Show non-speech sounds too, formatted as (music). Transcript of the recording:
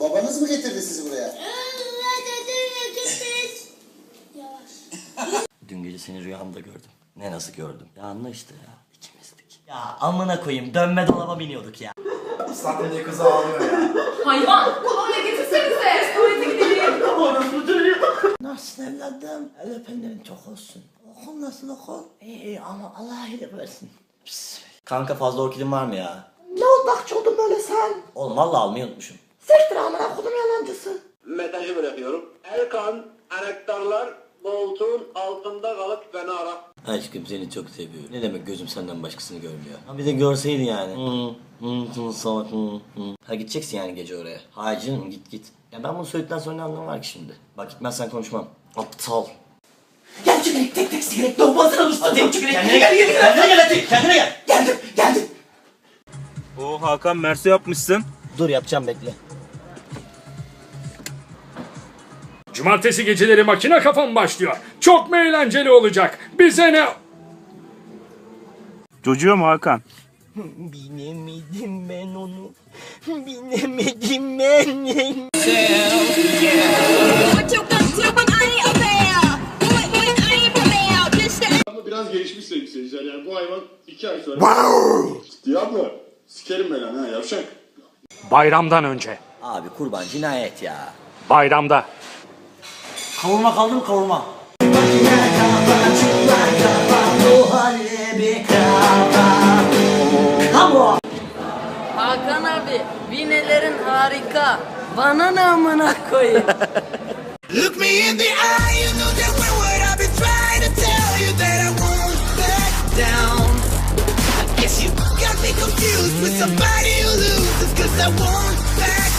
Babanız mı getirdi sizi buraya? Yavaş. Dün gece seni rüyamda gördüm. Ne nasıl gördüm? Ya anla işte ya. İkimizdik. Ya amına koyayım dönme dolaba biniyorduk ya. Sahnede kızı ağlıyor ya. Hayvan! Kolonya getirsenize. Tuvalete gidelim. Nasılsın evladım? El öpenlerin çok olsun. Okul nasıl okul? İyi iyi ama Allah iyilik versin. Kanka fazla orkidin var mı ya? Ne oldu akçı oldun böyle sen? Oğlum valla almayı unutmuşum. Sektir amına kodum yalancısı. mesajı bırakıyorum. Erkan, anahtarlar koltuğun altında kalıp beni ara. Aşkım seni çok seviyorum. Ne demek gözüm senden başkasını görmüyor. Ha bir de görseydin yani. Hı, hı, hı, salak, hı, hı. Ha gideceksin yani gece oraya. Hayır canım git git. Ya ben bunu söyledikten sonra ne anlamı var ki şimdi? Bak gitmezsen konuşmam. Aptal. Gel çükürek tek tek sigarek doğmasına usta tek çükürek. Kendine gel. Kendine gel hadi. Kendine gel. Geldim geldim. O Hakan Mersi yapmışsın. Dur yapacağım bekle. Cumartesi geceleri makine kafam başlıyor. Çok mu eğlenceli olacak? Bize ne? Çocuğu mu Hakan? Binemedim ben onu. Binemedim ben. Biraz gelişmiş sevgili seyirciler yani bu hayvan iki ay sonra... Wow! Diablo! Sikerim ben lan ha yavşak. Bayramdan önce. Abi kurban cinayet ya. Bayramda. Kavurma kaldı mı kavurma? Hakan abi, vinelerin harika. Bana ne amına koyayım. (laughs) Look me in the eye, you know that one word I've been trying to tell you that I won't back down. I guess you got me confused with somebody who loses, cause I won't back